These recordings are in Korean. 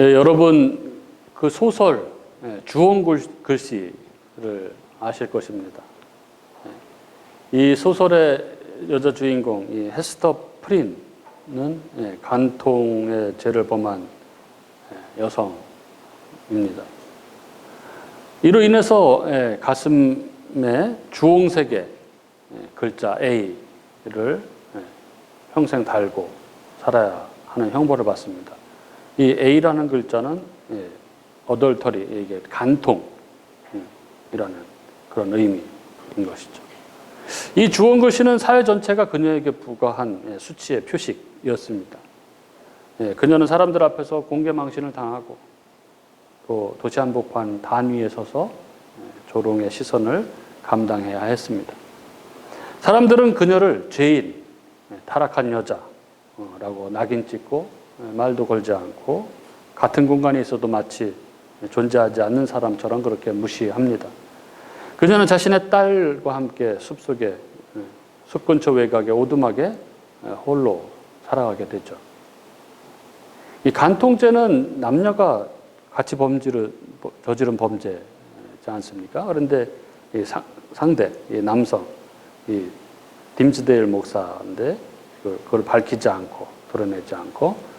예, 여러분 그 소설 예, 글- 글씨를 아실 것입니다. 예, 이 소설의 여자 주인공 이 헤스터 프린은 예, 간통의 죄를 범한 예, 여성입니다. 이로 인해서 예, 가슴에 주홍색의 예, 글자 A를 예, 평생 달고 살아야 하는 형벌을 받습니다. 이 A라는 글자는 예, 어덜터리 이게 간통이라는 그런 의미인 것이죠. 이 주원 글씨는 사회 전체가 그녀에게 부과한 예, 수치의 표식이었습니다. 예, 그녀는 사람들 앞에서 공개 망신을 당하고 또 도시 한복판 단 위에 서서 예, 조롱의 시선을 감당해야 했습니다. 사람들은 그녀를 죄인, 예, 타락한 여자라고 낙인 찍고 예, 말도 걸지 않고 같은 공간에 있어도 마치 존재하지 않는 사람처럼 그렇게 무시합니다. 그녀는 자신의 딸과 함께 숲속에 예, 숲 근처 외곽의 오두막에 예, 홀로 살아가게 되죠. 이 간통죄는 남녀가 같이 범죄를 저지른 범죄지 않습니까? 그런데 이 상, 상대, 이 남성, 이 딤스데일 목사인데 그- 그걸 밝히지 않고 드러내지 않고 예,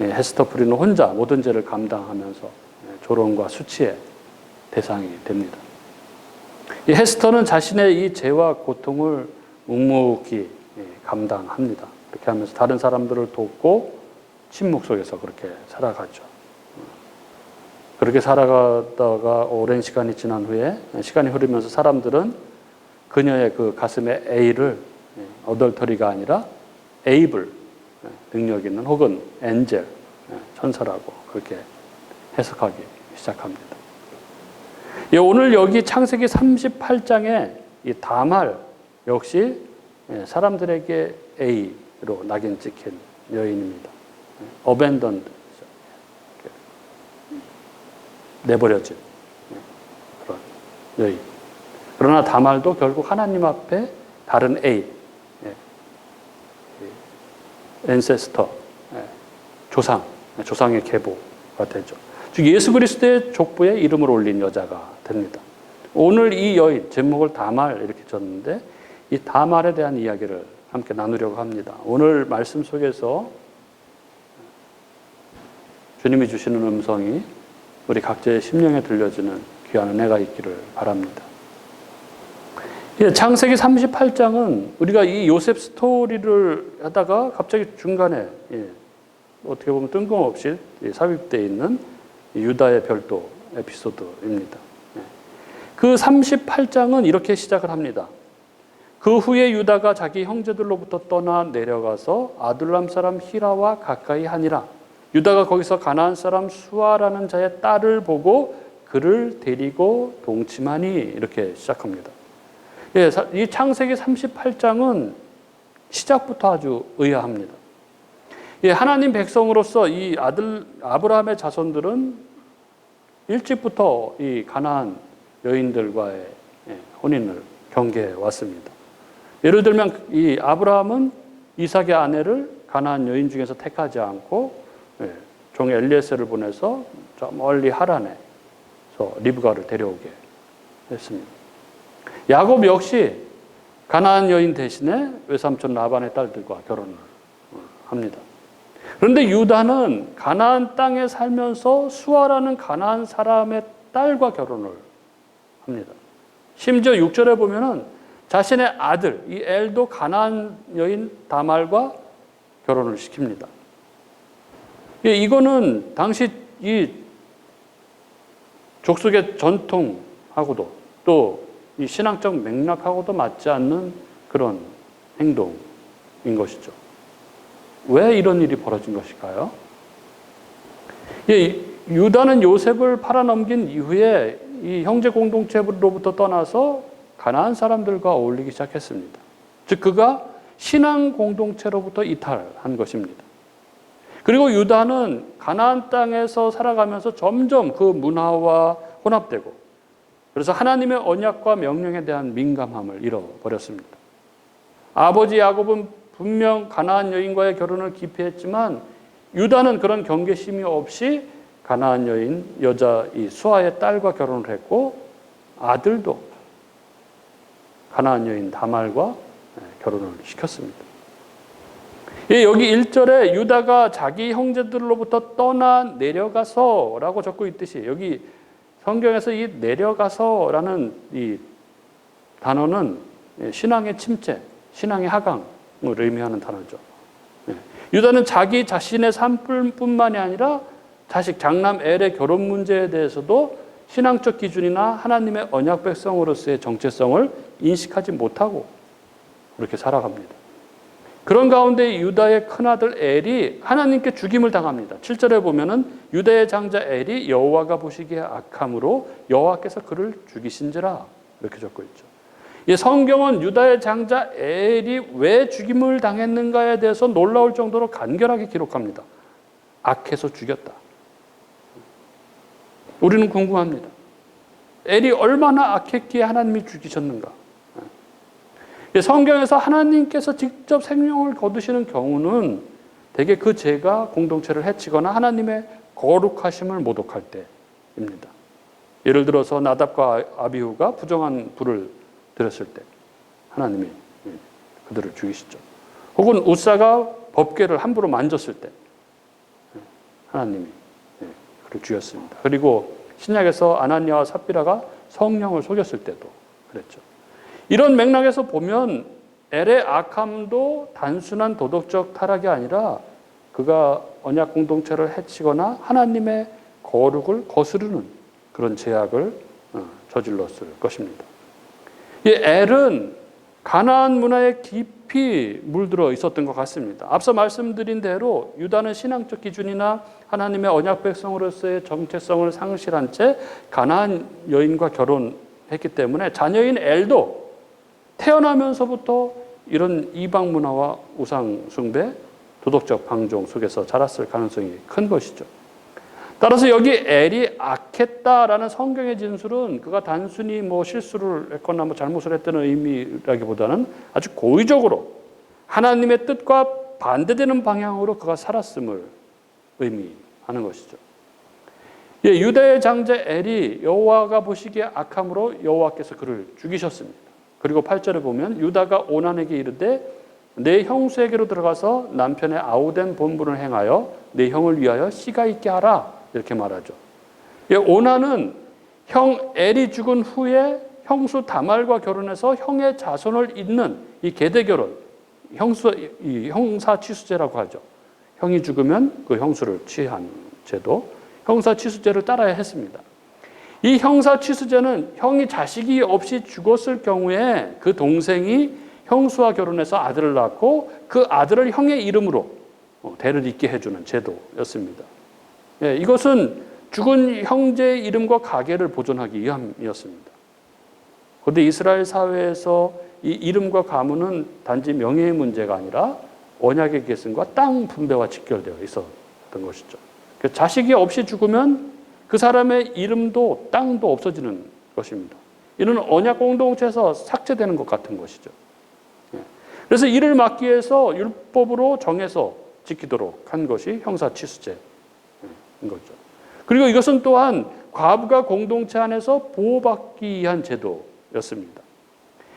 헤스터 프리는 혼자 모든 죄를 감당하면서 예, 조롱과 수치의 대상이 됩니다. 이 헤스터는 자신의 이 죄와 고통을 묵묵히 예, 감당합니다. 그렇게 하면서 다른 사람들을 돕고 침묵 속에서 그렇게 살아가죠. 그렇게 살아가다가 오랜 시간이 지난 후에 시간이 흐르면서 사람들은 그녀의 그 가슴에 A를 예, 어덜터리가 아니라 에이블 예, 능력 있는 혹은 엔젤 예, 천사라고 그렇게 해석하기 시작합니다. 예, 오늘 여기 창세기 38장에 이 다말 역시 예, 사람들에게 A로 낙인 찍힌 여인입니다. 어벤던드 내버려진 예, 그런 여인. 그러나 다말도 결국 하나님 앞에 다른 A, 엔세스터, 조상, 조상의 계보가 되죠. 즉 예수 그리스도의 족보에 이름을 올린 여자가 됩니다. 오늘 이 여인 제목을 다말 이렇게 줬는데 이 다말에 대한 이야기를 함께 나누려고 합니다. 오늘 말씀 속에서 주님이 주시는 음성이 우리 각자의 심령에 들려주는 귀한 은혜가 있기를 바랍니다. 예, 창세기 38장은 우리가 이 요셉 스토리를 하다가 갑자기 중간에 예, 어떻게 보면 뜬금없이 삽입되어 있는 유다의 별도 에피소드입니다. 예. 그 38장은 이렇게 시작을 합니다. 그 후에 유다가 자기 형제들로부터 떠나 내려가서 아둘람 사람 히라와 가까이 하니라. 유다가 거기서 가나안 사람 수아라는 자의 딸을 보고 그를 데리고 동침하니 이렇게 시작합니다. 예, 이 창세기 38장은 시작부터 아주 의아합니다. 예, 하나님 백성으로서 이 아들 아브라함의 자손들은 일찍부터 이 가나안 여인들과의 예, 혼인을 경계해 왔습니다. 예를 들면 이 아브라함은 이삭의 아내를 가나안 여인 중에서 택하지 않고 예, 종 엘리에스를 보내서 저 멀리 하란에서 리브가를 데려오게 했습니다. 야곱 역시 가나안 여인 대신에 외삼촌 라반의 딸들과 결혼을 합니다. 그런데 유다는 가나안 땅에 살면서 수아라는 가나안 사람의 딸과 결혼을 합니다. 심지어 6절에 보면은 자신의 아들 이 엘도 가나안 여인 다말과 결혼을 시킵니다. 예, 이거는 당시 이 족속의 전통하고도 또 이 신앙적 맥락하고도 맞지 않는 그런 행동인 것이죠. 왜 이런 일이 벌어진 것일까요? 예, 유다는 요셉을 팔아넘긴 이후에 이 형제 공동체로부터 떠나서 가나안 사람들과 어울리기 시작했습니다. 즉 그가 신앙 공동체로부터 이탈한 것입니다. 그리고 유다는 가나안 땅에서 살아가면서 점점 그 문화와 혼합되고 그래서 하나님의 언약과 명령에 대한 민감함을 잃어버렸습니다. 아버지 야곱은 분명 가나안 여인과의 결혼을 기피했지만 유다는 그런 경계심이 없이 가나안 여인 여자 이 수아의 딸과 결혼을 했고 아들도 가나안 여인 다말과 예, 결혼을 시켰습니다. 예, 여기 1절에 유다가 자기 형제들로부터 떠나 내려가서라고 적고 있듯이 여기 성경에서 이 내려가서라는 이 단어는 예, 신앙의 침체, 신앙의 하강을 의미하는 단어죠. 예, 유다는 자기 자신의 삶뿐만이 아니라 자식 장남 엘의 결혼 문제에 대해서도 신앙적 기준이나 하나님의 언약 백성으로서의 정체성을 인식하지 못하고 그렇게 살아갑니다. 그런 가운데 유다의 큰아들 엘이 하나님께 죽임을 당합니다. 7절에 보면은 유다의 장자 엘이 여호와가 보시기에 악함으로 여호와께서 그를 죽이신지라 이렇게 적고 있죠. 이 성경은 유다의 장자 엘이 왜 죽임을 당했는가에 대해서 놀라울 정도로 간결하게 기록합니다. 악해서 죽였다. 우리는 궁금합니다. 엘이 얼마나 악했기에 하나님이 죽이셨는가? 성경에서 하나님께서 직접 생명을 거두시는 경우는 대개 그 죄가 공동체를 해치거나 하나님의 거룩하심을 모독할 때입니다. 예를 들어서 나답과 아비후가 부정한 불을 들였을 때 하나님이 그들을 죽이시죠. 혹은 우사가 법궤를 함부로 만졌을 때 하나님이 그를 죽였습니다. 그리고 신약에서 아나니아와 삽비라가 성령을 속였을 때도 그랬죠. 이런 맥락에서 보면 엘의 악함도 단순한 도덕적 타락이 아니라 그가 언약 공동체를 해치거나 하나님의 거룩을 거스르는 그런 제약을 어, 저질렀을 것입니다. 이 엘은 가나안 문화에 깊이 물들어 있었던 것 같습니다. 앞서 말씀드린 대로 유다는 신앙적 기준이나 하나님의 언약 백성으로서의 정체성을 상실한 채 가나안 여인과 결혼했기 때문에 자녀인 엘도 태어나면서부터 이런 이방 문화와 우상 숭배, 도덕적 방종 속에서 자랐을 가능성이 큰 것이죠. 따라서 여기 엘이 악했다라는 성경의 진술은 그가 단순히 뭐 실수를 했거나 뭐 잘못을 했다는 의미라기보다는 아주 고의적으로 하나님의 뜻과 반대되는 방향으로 그가 살았음을 의미하는 것이죠. 예, 유다의 장자 엘이 여호와가 보시기에 악함으로 여호와께서 그를 죽이셨습니다. 그리고 8절에 보면 유다가 오난에게 이르되 내 형수에게로 들어가서 남편의 아우된 본분을 행하여 내 형을 위하여 씨가 있게 하라 이렇게 말하죠. 예, 오난은 형 엘이 죽은 후에 형수 다말과 결혼해서 형의 자손을 잇는 이 계대 결혼, 형수 이 형사 취수제라고 하죠. 형이 죽으면 그 형수를 취한 제도, 형사 취수제를 따라야 했습니다. 이 형사 취수제는 형이 자식이 없이 죽었을 경우에 그 동생이 형수와 결혼해서 아들을 낳고 그 아들을 형의 이름으로 어, 대를 잇게 해주는 제도였습니다. 예, 이것은 죽은 형제의 이름과 가계를 보존하기 위함이었습니다. 그런데 이스라엘 사회에서 이 이름과 가문은 단지 명예의 문제가 아니라 언약의 계승과 땅 분배와 직결되어 있었던 것이죠. 그 자식이 없이 죽으면 그 사람의 이름도 땅도 없어지는 것입니다. 이는 언약 공동체에서 삭제되는 것 같은 것이죠. 예. 그래서 이를 막기 위해서 율법으로 정해서 지키도록 한 것이 형사치수제인 거죠. 그리고 이것은 또한 과부가 공동체 안에서 보호받기 위한 제도였습니다.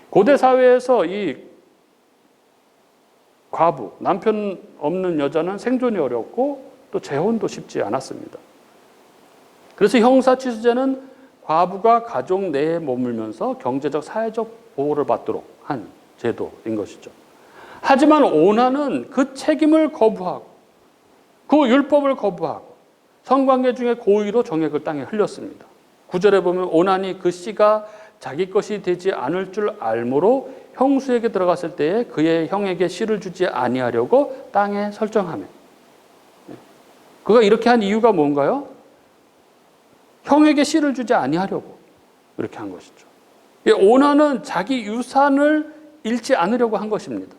고대 사회에서 이 과부, 남편 없는 여자는 생존이 어렵고 또 재혼도 쉽지 않았습니다. 그래서 형사취수제는 과부가 가족 내에 머물면서 경제적, 사회적 보호를 받도록 한 제도인 것이죠. 하지만 오나는 그 책임을 거부하고 그 율법을 거부하고 성관계 중에 고의로 정액을 땅에 흘렸습니다. 구절에 보면 오난이 그 씨가 자기 것이 되지 않을 줄 알므로 형수에게 들어갔을 때에 그의 형에게 씨를 주지 아니하려고 땅에 설정하며 그가 이렇게 한 이유가 뭔가요? 형에게 씨를 주지 아니하려고 이렇게 한 것이죠. 오나는 자기 유산을 잃지 않으려고 한 것입니다.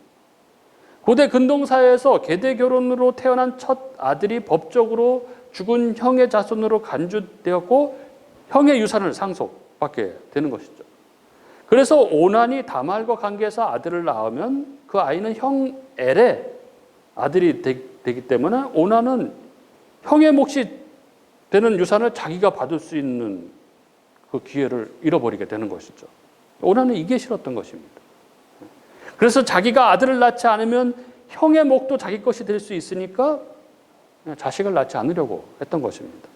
고대 근동사회에서 계대 결혼으로 태어난 첫 아들이 법적으로 죽은 형의 자손으로 간주되었고 형의 유산을 상속받게 되는 것이죠. 그래서 오난이 다말과 관계해서 아들을 낳으면 그 아이는 형 엘의 아들이 되, 기 때문에 오난은 형의 몫이 되는 유산을 자기가 받을 수 있는 그 기회를 잃어버리게 되는 것이죠. 오나는 이게 싫었던 것입니다. 그래서 자기가 아들을 낳지 않으면 형의 목도 자기 것이 될 수 있으니까 자식을 낳지 않으려고 했던 것입니다.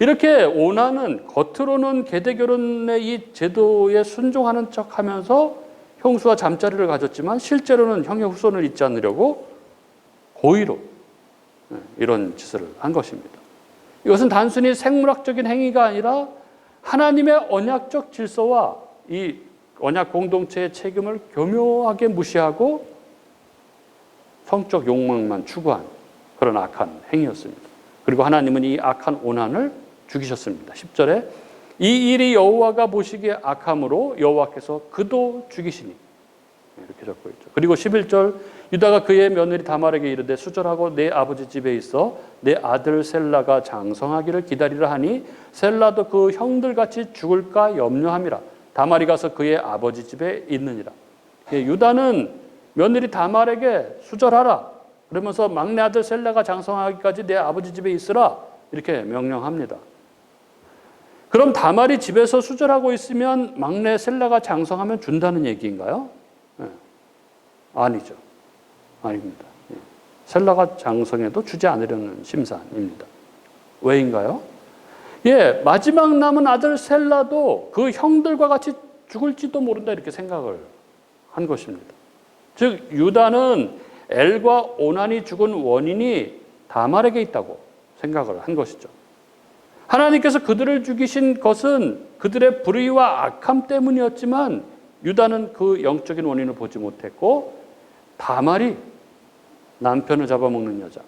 이렇게 오나는 겉으로는 계대 결혼의 이 제도에 순종하는 척 하면서 형수와 잠자리를 가졌지만 실제로는 형의 후손을 잊지 않으려고 고의로 이런 짓을 한 것입니다. 이것은 단순히 생물학적인 행위가 아니라 하나님의 언약적 질서와 이 언약 공동체의 책임을 교묘하게 무시하고 성적 욕망만 추구한 그런 악한 행위였습니다. 그리고 하나님은 이 악한 오난을 죽이셨습니다. 10절에 이 일이 여호와가 보시기에 악함으로 여호와께서 그도 죽이시니 이렇게 적고 있죠. 그리고 11절 유다가 그의 며느리 다말에게 이르되 수절하고 내 아버지 집에 있어 내 아들 셀라가 장성하기를 기다리라 하니 셀라도 그 형들 같이 죽을까 염려함이라 다말이 가서 그의 아버지 집에 있느니라. 예, 유다는 며느리 다말에게 수절하라 그러면서 막내 아들 셀라가 장성하기까지 내 아버지 집에 있으라 이렇게 명령합니다. 그럼 다말이 집에서 수절하고 있으면 막내 셀라가 장성하면 준다는 얘기인가요? 네. 아니죠. 아닙니다. 예. 셀라가 장성해도 주지 않으려는 심산입니다. 왜인가요? 예, 마지막 남은 아들 셀라도 그 형들과 같이 죽을지도 모른다 이렇게 생각을 한 것입니다. 즉 유다는 엘과 오난이 죽은 원인이 다말에게 있다고 생각을 한 것이죠. 하나님께서 그들을 죽이신 것은 그들의 불의와 악함 때문이었지만 유다는 그 영적인 원인을 보지 못했고 다말이 남편을 잡아먹는 여자,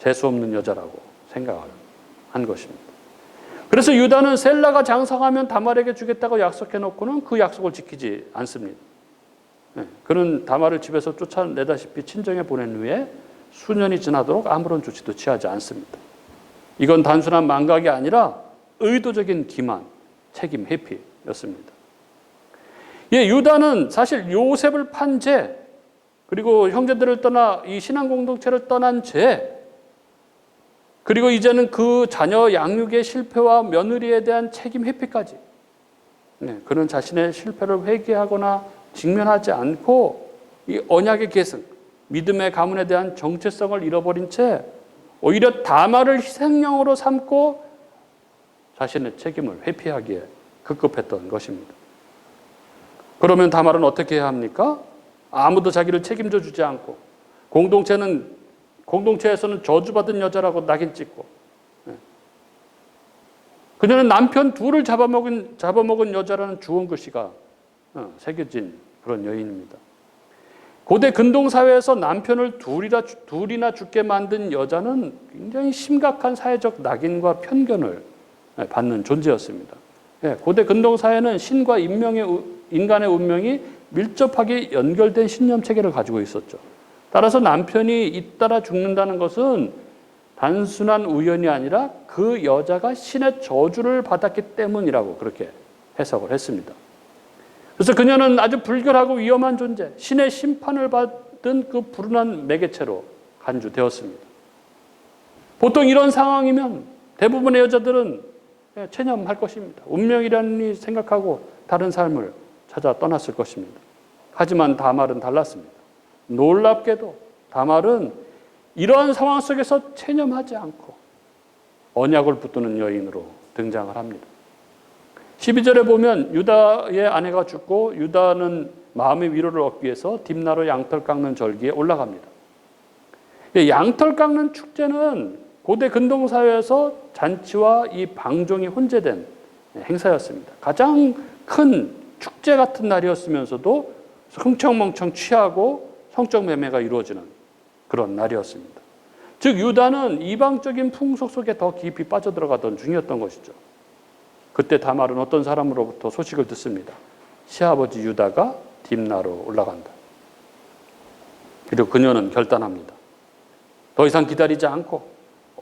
재수 없는 여자라고 생각을 한 것입니다. 그래서 유다는 셀라가 장성하면 다말에게 주겠다고 약속해 놓고는 그 약속을 지키지 않습니다. 네, 그는 다말을 집에서 쫓아내다시피 친정에 보낸 후에 수년이 지나도록 아무런 조치도 취하지 않습니다. 이건 단순한 망각이 아니라 의도적인 기만, 책임 회피였습니다. 예, 유다는 사실 요셉을 판 죄, 그리고 형제들을 떠나 이 신앙 공동체를 떠난 죄, 그리고 이제는 그 자녀 양육의 실패와 며느리에 대한 책임 회피까지. 네, 그는 자신의 실패를 회개하거나 직면하지 않고 이 언약의 계승, 믿음의 가문에 대한 정체성을 잃어버린 채 오히려 다말을 희생양으로 삼고 자신의 책임을 회피하기에 급급했던 것입니다. 그러면 다말은 어떻게 해야 합니까? 아무도 자기를 책임져 주지 않고 공동체는 공동체에서는 저주받은 여자라고 낙인 찍고 예. 그녀는 남편 둘을 잡아먹은 잡아먹은 여자라는 주원 글씨가 어, 새겨진 그런 여인입니다. 고대 근동 사회에서 남편을 둘이나 둘이나 죽게 만든 여자는 굉장히 심각한 사회적 낙인과 편견을 예, 받는 존재였습니다. 예, 고대 근동 사회는 신과 인명의 인간의 운명이 밀접하게 연결된 신념 체계를 가지고 있었죠. 따라서 남편이 잇따라 죽는다는 것은 단순한 우연이 아니라 그 여자가 신의 저주를 받았기 때문이라고 그렇게 해석을 했습니다. 그래서 그녀는 아주 불결하고 위험한 존재, 신의 심판을 받은 그 불운한 매개체로 간주되었습니다. 보통 이런 상황이면 대부분의 여자들은 체념할 것입니다. 운명이라니 생각하고 다른 삶을 찾아 떠났을 것입니다. 하지만 다말은 달랐습니다. 놀랍게도 다말은 이러한 상황 속에서 체념하지 않고 언약을 붙드는 여인으로 등장을 합니다. 12절에 보면 유다의 아내가 죽고 유다는 마음의 위로를 얻기 위해서 딥나로 양털 깎는 절기에 올라갑니다. 양털 깎는 축제는 고대 근동사회에서 잔치와 이 방종이 혼재된 행사였습니다. 가장 큰 축제 같은 날이었으면서도 흥청멍청 취하고 성적 매매가 이루어지는 그런 날이었습니다. 즉 유다는 이방적인 풍속 속에 더 깊이 빠져들어가던 중이었던 것이죠. 그때 다말은 어떤 사람으로부터 소식을 듣습니다. 시아버지 유다가 딥나로 올라간다. 그리고 그녀는 결단합니다. 더 이상 기다리지 않고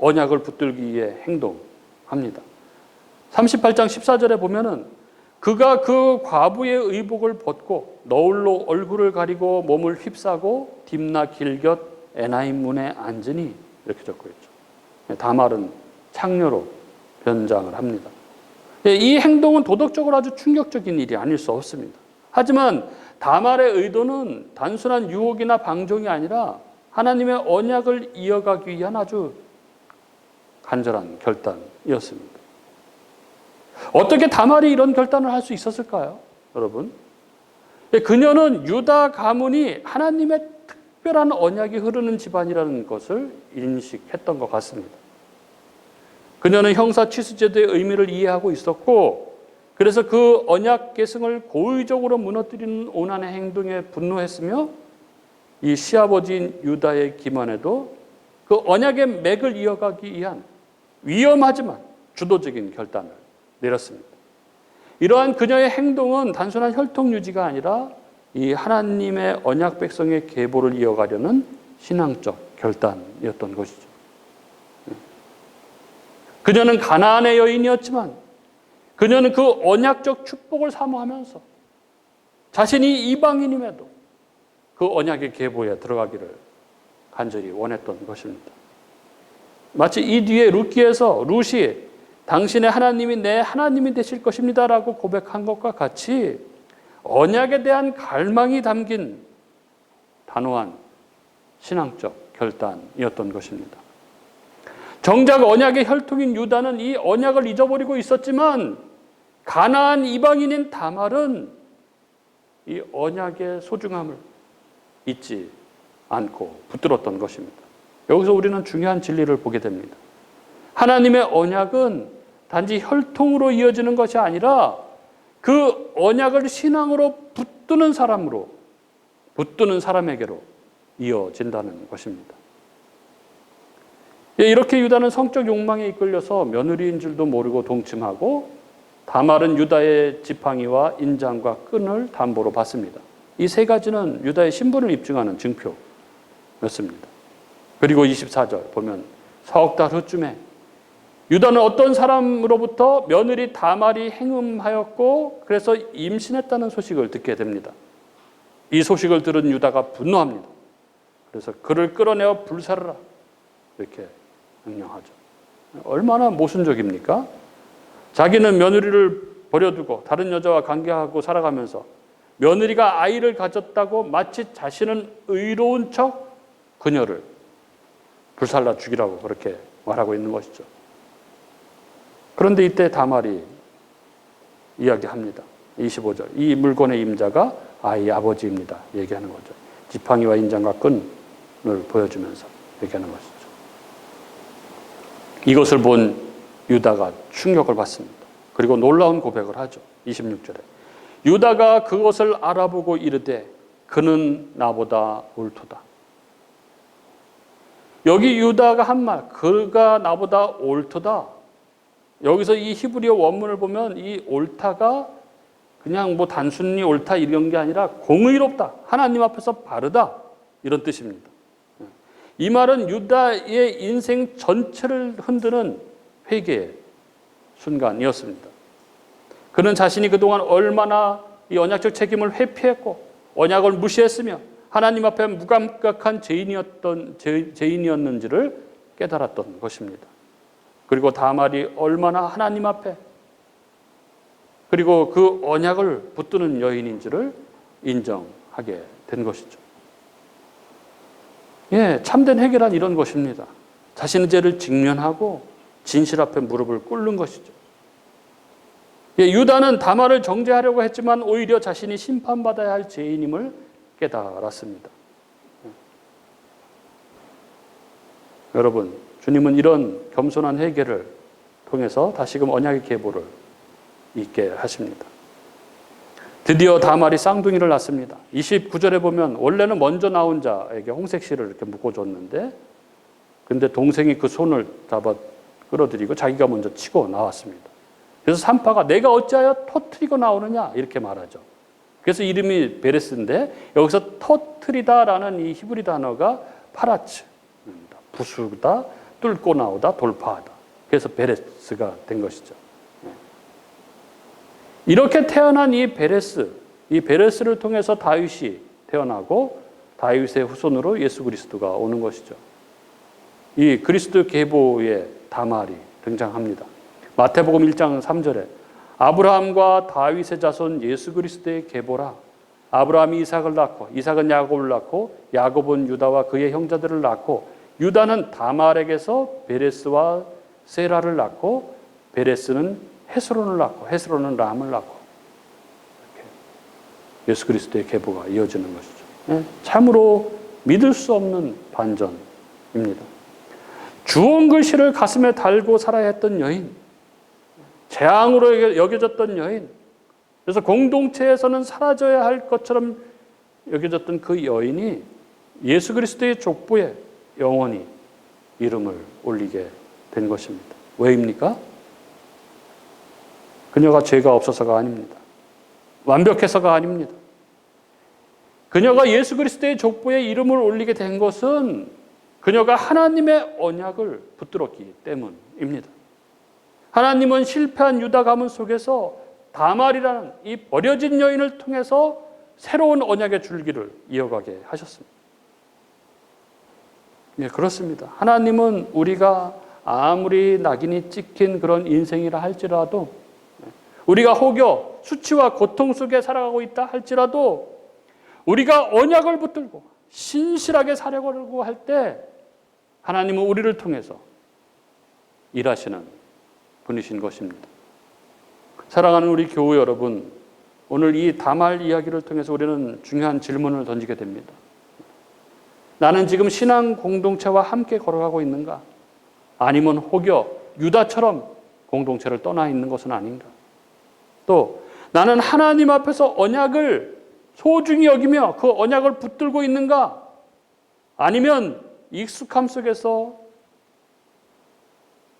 언약을 붙들기 위해 행동합니다. 38장 14절에 보면은 그가 그 과부의 의복을 벗고 너울로 얼굴을 가리고 몸을 휩싸고 딥나 길곁 에나임 문에 앉으니 이렇게 적고 있죠. 다말은 창녀로 변장을 합니다. 예, 이 행동은 도덕적으로 아주 충격적인 일이 아닐 수 없습니다. 하지만 다말의 의도는 단순한 유혹이나 방종이 아니라 하나님의 언약을 이어가기 위한 아주 간절한 결단이었습니다. 어떻게 다말이 이런 결단을 할 수 있었을까요? 여러분. 예, 그녀는 유다 가문이 하나님의 특별한 언약이 흐르는 집안이라는 것을 인식했던 것 같습니다. 그녀는 형사 취수제도의 의미를 이해하고 있었고, 그래서 그 언약 계승을 고의적으로 무너뜨리는 오난의 행동에 분노했으며, 이 시아버지인 유다의 기만에도 그 언약의 맥을 이어가기 위한 위험하지만 주도적인 결단을 내렸습니다. 이러한 그녀의 행동은 단순한 혈통 유지가 아니라 이 하나님의 언약 백성의 계보를 이어가려는 신앙적 결단이었던 것이죠. 그녀는 가나안의 여인이었지만 그녀는 그 언약적 축복을 사모하면서 자신이 이방인임에도 그 언약의 계보에 들어가기를 간절히 원했던 것입니다. 마치 이 뒤에 룻기에서 룻이 당신의 하나님이 내 하나님이 되실 것입니다 라고 고백한 것과 같이 언약에 대한 갈망이 담긴 단호한 신앙적 결단이었던 것입니다. 정작 언약의 혈통인 유다는 이 언약을 잊어버리고 있었지만 가나안 이방인인 다말은 이 언약의 소중함을 잊지 않고 붙들었던 것입니다. 여기서 우리는 중요한 진리를 보게 됩니다. 하나님의 언약은 단지 혈통으로 이어지는 것이 아니라 그 언약을 신앙으로 붙드는 사람으로 붙드는 사람에게로 이어진다는 것입니다. 예, 이렇게 유다는 성적 욕망에 이끌려서 며느리인 줄도 모르고 동침하고 다말은 유다의 지팡이와 인장과 끈을 담보로 받습니다. 이 세 가지는 유다의 신분을 입증하는 증표였습니다. 그리고 24절 보면 석달 후쯤에 유다는 어떤 사람으로부터 며느리 다말이 행음하였고 그래서 임신했다는 소식을 듣게 됩니다. 이 소식을 들은 유다가 분노합니다. 그래서 그를 끌어내어 불사르라 이렇게 명령하죠. 얼마나 모순적입니까? 자기는 며느리를 버려두고 다른 여자와 관계하고 살아가면서 며느리가 아이를 가졌다고 마치 자신은 의로운 척 그녀를 불살라 죽이라고 그렇게 말하고 있는 것이죠. 그런데 이때 다말이 이야기합니다. 25절. 이 물건의 임자가 아이 아버지입니다. 얘기하는 거죠. 지팡이와 인장과 끈을 보여주면서 얘기하는 것이죠. 이것을 본 유다가 충격을 받습니다. 그리고 놀라운 고백을 하죠. 26절에. 유다가 그것을 알아보고 이르되 그는 나보다 옳도다. 여기 유다가 한 말, 그가 나보다 옳도다. 여기서 이 히브리어 원문을 보면 이 옳다가 그냥 뭐 단순히 옳다 이런 게 아니라 공의롭다. 하나님 앞에서 바르다. 이런 뜻입니다. 이 말은 유다의 인생 전체를 흔드는 회개의 순간이었습니다. 그는 자신이 그동안 얼마나 이 언약적 책임을 회피했고 언약을 무시했으며 하나님 앞에 무감각한 죄인이었던 죄 인이었는지를 깨달았던 것입니다. 그리고 다말이 얼마나 하나님 앞에 그리고 그 언약을 붙드는 여인인지를 인정하게 된 것이죠. 예, 참된 해결란 이런 것입니다. 자신의 죄를 직면하고 진실 앞에 무릎을 꿇는 것이죠. 예, 유다는 다말을 정죄하려고 했지만 오히려 자신이 심판받아야 할 죄인임을 깨달았습니다. 여러분, 주님은 이런 겸손한 회개를 통해서 다시금 언약의 계보를 있게 하십니다. 드디어 다말이 쌍둥이를 낳습니다. 29절에 보면 원래는 먼저 나온 자에게 홍색 실을 이렇게 묶어줬는데 근데 동생이 그 손을 잡아 끌어들이고 자기가 먼저 치고 나왔습니다. 그래서 산파가 내가 어찌하여 터트리고 나오느냐 이렇게 말하죠. 그래서 이름이 베레스인데 여기서 터트리다라는 이 히브리 단어가 파라츠입니다. 부수다, 뚫고 나오다, 돌파하다. 그래서 베레스가 된 것이죠. 이렇게 태어난 이 베레스, 이 베레스를 통해서 다윗이 태어나고 다윗의 후손으로 예수 그리스도가 오는 것이죠. 이 그리스도 계보의 다말이 등장합니다. 마태복음 1장 3절에 아브라함과 다윗의 자손 예수 그리스도의 계보라 아브라함이 이삭을 낳고 이삭은 야곱을 낳고 야곱은 유다와 그의 형제들을 낳고 유다는 다말에게서 베레스와 세라를 낳고 베레스는 헤스론을 낳고 헤스론은 람을 낳고 이렇게 예수 그리스도의 계보가 이어지는 것이죠. 예, 참으로 믿을 수 없는 반전입니다. 주온 글씨를 가슴에 달고 살아야 했던 여인, 재앙으로 여겨졌던 여인, 그래서 공동체에서는 사라져야 할 것처럼 여겨졌던 그 여인이 예수 그리스도의 족보에 영원히 이름을 올리게 된 것입니다. 왜입니까? 그녀가 죄가 없어서가 아닙니다. 완벽해서가 아닙니다. 그녀가 예수 그리스도의 족보에 이름을 올리게 된 것은 그녀가 하나님의 언약을 붙들었기 때문입니다. 하나님은 실패한 유다 가문 속에서 다말이라는 이 버려진 여인을 통해서 새로운 언약의 줄기를 이어가게 하셨습니다. 예, 그렇습니다. 하나님은 우리가 아무리 낙인이 찍힌 그런 인생이라 할지라도 우리가 혹여 수치와 고통 속에 살아가고 있다 할지라도 우리가 언약을 붙들고 신실하게 살려고 할 때 하나님은 우리를 통해서 일하시는 분이신 것입니다. 사랑하는 우리 교우 여러분, 오늘 이 다말 이야기를 통해서 우리는 중요한 질문을 던지게 됩니다. 나는 지금 신앙 공동체와 함께 걸어가고 있는가? 아니면 혹여 유다처럼 공동체를 떠나 있는 것은 아닌가? 또 나는 하나님 앞에서 언약을 소중히 여기며 그 언약을 붙들고 있는가? 아니면 익숙함 속에서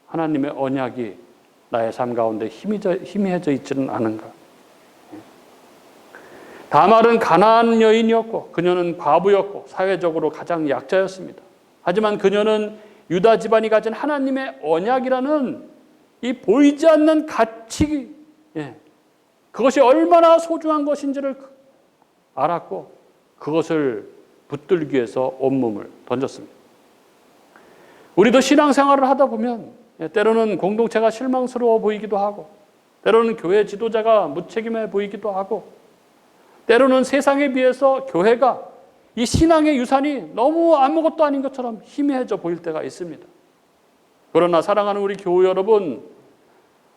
하나님의 언약이 나의 삶 가운데 희미해져 있지는 않은가? 다말은 가난한 여인이었고 그녀는 과부였고 사회적으로 가장 약자였습니다. 하지만 그녀는 유다 집안이 가진 하나님의 언약이라는 이 보이지 않는 가치, 예, 그것이 얼마나 소중한 것인지를 알았고 그것을 붙들기 위해서 온몸을 던졌습니다. 우리도 신앙생활을 하다 보면 예, 때로는 공동체가 실망스러워 보이기도 하고 때로는 교회 지도자가 무책임해 보이기도 하고 때로는 세상에 비해서 교회가 이 신앙의 유산이 너무 아무것도 아닌 것처럼 희미해져 보일 때가 있습니다. 그러나 사랑하는 우리 교우 여러분,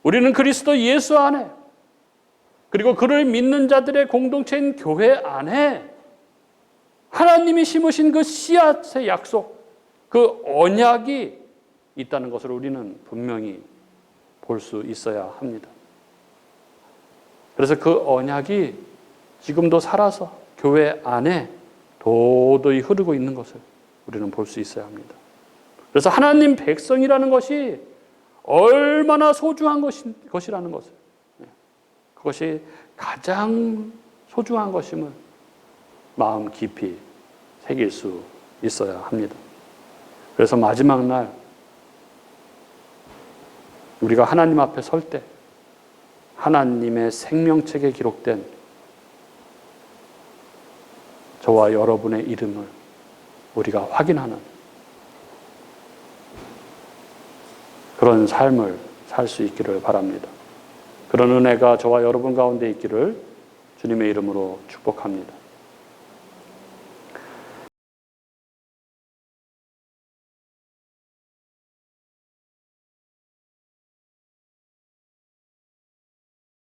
우리는 그리스도 예수 안에 그리고 그를 믿는 자들의 공동체인 교회 안에 하나님이 심으신 그 씨앗의 약속, 그 언약이 있다는 것을 우리는 분명히 볼 수 있어야 합니다. 그래서 그 언약이 지금도 살아서 교회 안에 도도히 흐르고 있는 것을 우리는 볼 수 있어야 합니다. 그래서 하나님 백성이라는 것이 얼마나 소중한 것이라는 것을 그것이 가장 소중한 것임을 마음 깊이 새길 수 있어야 합니다. 그래서 마지막 날 우리가 하나님 앞에 설 때 하나님의 생명책에 기록된 저와 여러분의 이름을 우리가 확인하는 그런 삶을 살 수 있기를 바랍니다. 그런 은혜가 저와 여러분 가운데 있기를 주님의 이름으로 축복합니다.